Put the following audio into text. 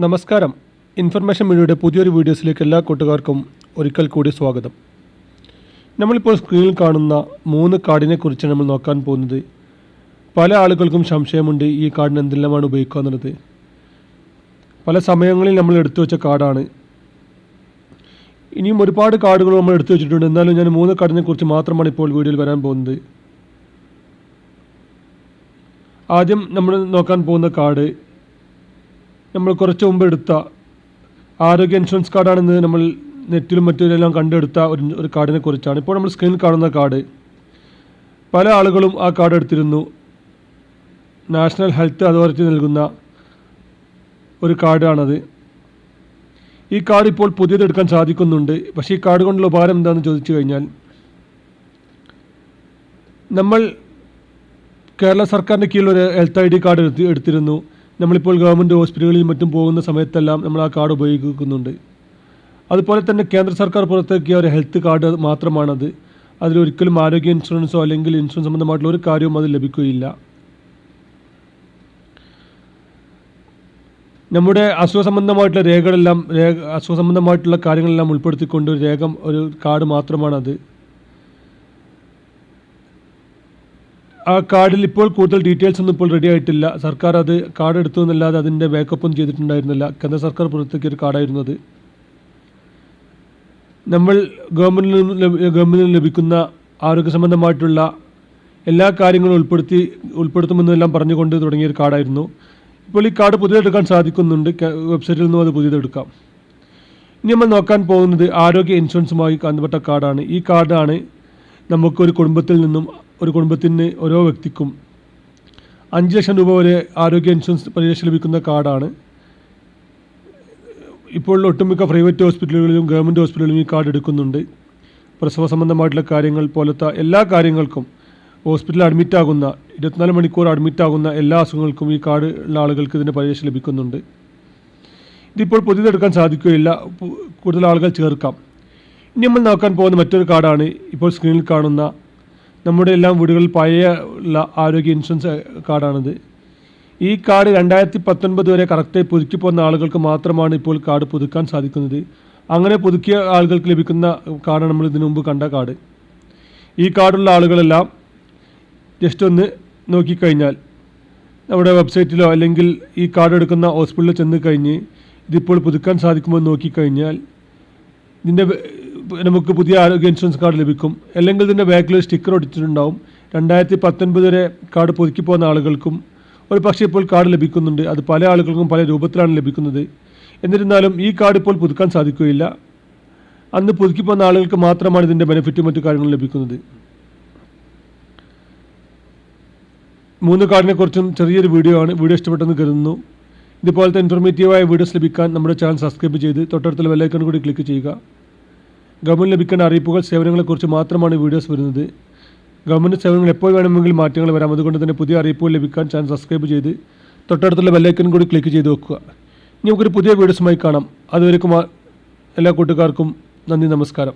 നമസ്കാരം. ഇൻഫർമേഷൻ മീഡിയയുടെ പുതിയൊരു വീഡിയോസിലേക്ക് എല്ലാ കൂട്ടുകാർക്കും ഒരിക്കൽ കൂടി സ്വാഗതം. നമ്മളിപ്പോൾ സ്ക്രീനിൽ കാണുന്ന മൂന്ന് കാർഡിനെ കുറിച്ചാണ് നമ്മൾ നോക്കാൻ പോകുന്നത് പല ആളുകൾക്കും സംശയമുണ്ട് ഈ കാർഡിന് എന്തെല്ലാമാണ് ഉപയോഗിക്കുക എന്നുള്ളത്. പല സമയങ്ങളിൽ നമ്മൾ എടുത്തു വെച്ച കാർഡാണ് ഇനിയും ഒരുപാട് കാർഡുകൾ നമ്മൾ എടുത്തു വെച്ചിട്ടുണ്ട്. എന്നാലും ഞാൻ മൂന്ന് കാർഡിനെ കുറിച്ച് മാത്രമാണ് ഇപ്പോൾ വീഡിയോയിൽ വരാൻ പോകുന്നത്. ആദ്യം നമ്മൾ നോക്കാൻ പോകുന്ന കാർഡ് നമ്മൾ കുറച്ച് മുമ്പ് എടുത്ത ആരോഗ്യ ഇൻഷുറൻസ് കാർഡാണെന്ന് നമ്മൾ നെറ്റിലും മറ്റുമെല്ലാം കണ്ടെടുത്ത ഒരു ഒരു കാർഡിനെ കുറിച്ചാണ്. ഇപ്പോൾ നമ്മൾ സ്ക്രീനിൽ കാണുന്ന കാർഡ്. പല ആളുകളും ആ കാർഡ് എടുത്തിരുന്നു. നാഷണൽ ഹെൽത്ത് അതോറിറ്റി നൽകുന്ന ഒരു കാർഡാണത്. ഈ കാർഡ് ഇപ്പോൾ പുതിയതെടുക്കാൻ സാധിക്കുന്നുണ്ട്. പക്ഷേ ഈ കാർഡ് കൊണ്ടുള്ള ഉപകാരം എന്താണെന്ന് ചോദിച്ചു കഴിഞ്ഞാൽ നമ്മൾ കേരള സർക്കാരിന്റെ കീഴിൽ ഒരു ഹെൽത്ത് ഐ ഡി കാർഡ് എടുത്ത് എടുത്തിരുന്നു. നമ്മളിപ്പോൾ ഗവൺമെന്റ് ഹോസ്പിറ്റലുകളിൽ മറ്റും പോകുന്ന സമയത്തെല്ലാം നമ്മൾ ആ കാർഡ് ഉപയോഗിക്കുന്നുണ്ട്. അതുപോലെ തന്നെ കേന്ദ്ര സർക്കാർ പുറത്തിറക്കിയ ഒരു ഹെൽത്ത് കാർഡ് മാത്രമാണത്. അതിലൊരിക്കലും ആരോഗ്യ ഇൻഷുറൻസോ അല്ലെങ്കിൽ ഇൻഷുറൻസ് സംബന്ധമായിട്ടുള്ള ഒരു കാര്യവും അത് ലഭിക്കുകയില്ല. നമ്മുടെ അസുഖ സംബന്ധമായിട്ടുള്ള രേഖകളെല്ലാം രേഖ അസുഖ സംബന്ധമായിട്ടുള്ള കാര്യങ്ങളെല്ലാം ഉൾപ്പെടുത്തിക്കൊണ്ട് ഒരു രേഖ ഒരു കാർഡ് മാത്രമാണത്. ആ കാർഡിൽ ഇപ്പോൾ കൂടുതൽ ഡീറ്റെയിൽസ് ഒന്നും ഇപ്പോൾ റെഡി ആയിട്ടില്ല. സർക്കാർ അത് കാർഡ് എടുത്തു എന്നല്ലാതെ അതിന്റെ ബാക്കപ്പ് ഒന്നും ചെയ്തിട്ടുണ്ടായിരുന്നില്ല. കേന്ദ്ര സർക്കാർ പുറത്തേക്ക് ഒരു കാർഡായിരുന്നത് നമ്മൾ ഗവൺമെന്റിൽ ഗവൺമെന്റിൽ ലഭിക്കുന്ന ആരോഗ്യ സംബന്ധമായിട്ടുള്ള എല്ലാ കാര്യങ്ങളും ഉൾപ്പെടുത്തി ഉൾപ്പെടുത്തുമെന്നെല്ലാം പറഞ്ഞുകൊണ്ട് തുടങ്ങിയ ഒരു കാർഡായിരുന്നു ഇപ്പോൾ ഈ കാർഡ് പുതിയതെടുക്കാൻ സാധിക്കുന്നുണ്ട്. വെബ്സൈറ്റിൽ നിന്നും അത് പുതിയതെടുക്കാം. ഇനി നമ്മൾ നോക്കാൻ പോകുന്നത് ആരോഗ്യ ഇൻഷുറൻസുമായി ബന്ധപ്പെട്ട കാർഡാണ് ഈ കാർഡാണ് നമുക്കൊരു കുടുംബത്തിൽ നിന്നും ഒരു കുടുംബത്തിന് ഓരോ വ്യക്തിക്കും അഞ്ച് ലക്ഷം രൂപ വരെ ആരോഗ്യ ഇൻഷുറൻസ് പരിരക്ഷ ലഭിക്കുന്ന കാർഡാണ്. ഇപ്പോൾ ഒട്ടുമിക്ക പ്രൈവറ്റ് ഹോസ്പിറ്റലുകളിലും ഗവൺമെന്റ് ഹോസ്പിറ്റലുകളിലും ഈ കാർഡ് എടുക്കുന്നുണ്ട്. പ്രസവ സംബന്ധമായിട്ടുള്ള കാര്യങ്ങൾ പോലത്തെ എല്ലാ കാര്യങ്ങൾക്കും ഹോസ്പിറ്റലിൽ അഡ്മിറ്റ് ആകുന്ന ഇരുപത്തിനാല് മണിക്കൂർ അഡ്മിറ്റ് ആകുന്ന എല്ലാ അസുഖങ്ങൾക്കും ഈ കാർഡ് ഉള്ള ആളുകൾക്ക് ഇതിന്റെ പരിരക്ഷ ലഭിക്കുന്നുണ്ട്. ഇതിപ്പോൾ പുതിയതെടുക്കാൻ സാധിക്കുകയില്ല. കൂടുതൽ ആളുകൾ ചേർക്കാം. ഇനി നമ്മൾ നോക്കാൻ പോകുന്ന മറ്റൊരു കാർഡാണ് ഇപ്പോൾ സ്ക്രീനിൽ കാണുന്ന നമ്മുടെ എല്ലാം വീടുകളിൽ പഴയ ഉള്ള ആരോഗ്യ ഇൻഷുറൻസ് കാർഡാണിത്. ഈ കാർഡ് രണ്ടായിരത്തി പത്തൊൻപത് വരെ കറക്റ്റായി പുതുക്കി പോകുന്ന ആളുകൾക്ക് മാത്രമാണ് ഇപ്പോൾ കാർഡ് പുതുക്കാൻ സാധിക്കുന്നത്. അങ്ങനെ പുതുക്കിയ ആളുകൾക്ക് ലഭിക്കുന്ന കാർഡാണ് നമ്മൾ ഇതിനു മുമ്പ് കണ്ട കാർഡ്. ഈ കാർഡുള്ള ആളുകളെല്ലാം ജസ്റ്റ് ഒന്ന് നോക്കിക്കഴിഞ്ഞാൽ നമ്മുടെ വെബ്സൈറ്റിലോ അല്ലെങ്കിൽ ഈ കാർഡ് എടുക്കുന്ന ഹോസ്പിറ്റലിൽ ചെന്ന് കഴിഞ്ഞ് ഇതിപ്പോൾ പുതുക്കാൻ സാധിക്കുമോ എന്ന് നോക്കിക്കഴിഞ്ഞാൽ ഇതിന്റെ നമുക്ക് പുതിയ ആരോഗ്യ ഇൻഷുറൻസ് കാർഡ് ലഭിക്കും. അല്ലെങ്കിൽ ഇതിന്റെ ബാക്കിൽ സ്റ്റിക്കർ ഒട്ടിച്ചിട്ടുണ്ടാവും. രണ്ടായിരത്തി പത്തൊൻപത് വരെ കാർഡ് പുതുക്കി പോകുന്ന ആളുകൾക്കും ഒരു പക്ഷേ ഇപ്പോൾ കാർഡ് ലഭിക്കുന്നുണ്ട്. അത് പല ആളുകൾക്കും പല രൂപത്തിലാണ് ലഭിക്കുന്നത്. എന്നിരുന്നാലും ഈ കാർഡ് ഇപ്പോൾ പുതുക്കാൻ സാധിക്കുകയില്ല. അന്ന് പുതുക്കി പോകുന്ന ആളുകൾക്ക് മാത്രമാണ് ഇതിന്റെ ബെനിഫിറ്റും മറ്റു കാര്യങ്ങളും ലഭിക്കുന്നത്. മൂന്ന് കാർഡിനെ കുറിച്ചും ചെറിയൊരു വീഡിയോ ആണ്. വീഡിയോ ഇഷ്ടപ്പെട്ടെന്ന് കരുതുന്നു. ഇതുപോലത്തെ ഇൻഫോർമേറ്റീവായ വീഡിയോസ് ലഭിക്കാൻ നമ്മുടെ ചാനൽ സബ്സ്ക്രൈബ് ചെയ്ത് തൊട്ടടുത്തുള്ള ബെല്ലൈക്കൺ കൂടി ക്ലിക്ക് ചെയ്യുക. ഗവൺമെന്റ് ലഭിക്കേണ്ട അറിയിപ്പുകൾ സേവനങ്ങളെക്കുറിച്ച് മാത്രമാണ് വീഡിയോസ് വരുന്നത്. ഗവൺമെന്റ് സേവനങ്ങൾ എപ്പോൾ വേണമെങ്കിലും മാറ്റങ്ങൾ വരാം. അതുകൊണ്ട് തന്നെ പുതിയ അറിയിപ്പുകൾ ലഭിക്കാൻ ചാനൽ സബ്സ്ക്രൈബ് ചെയ്ത് തൊട്ടടുത്തുള്ള ബെല്ലൈക്കൻ കൂടി ക്ലിക്ക് ചെയ്ത് വെക്കുക. ഇനി നമുക്കൊരു പുതിയ വീഡിയോസുമായി കാണാം. അതുവരെക്കും എല്ലാ കൂട്ടുകാർക്കും നന്ദി നമസ്കാരം.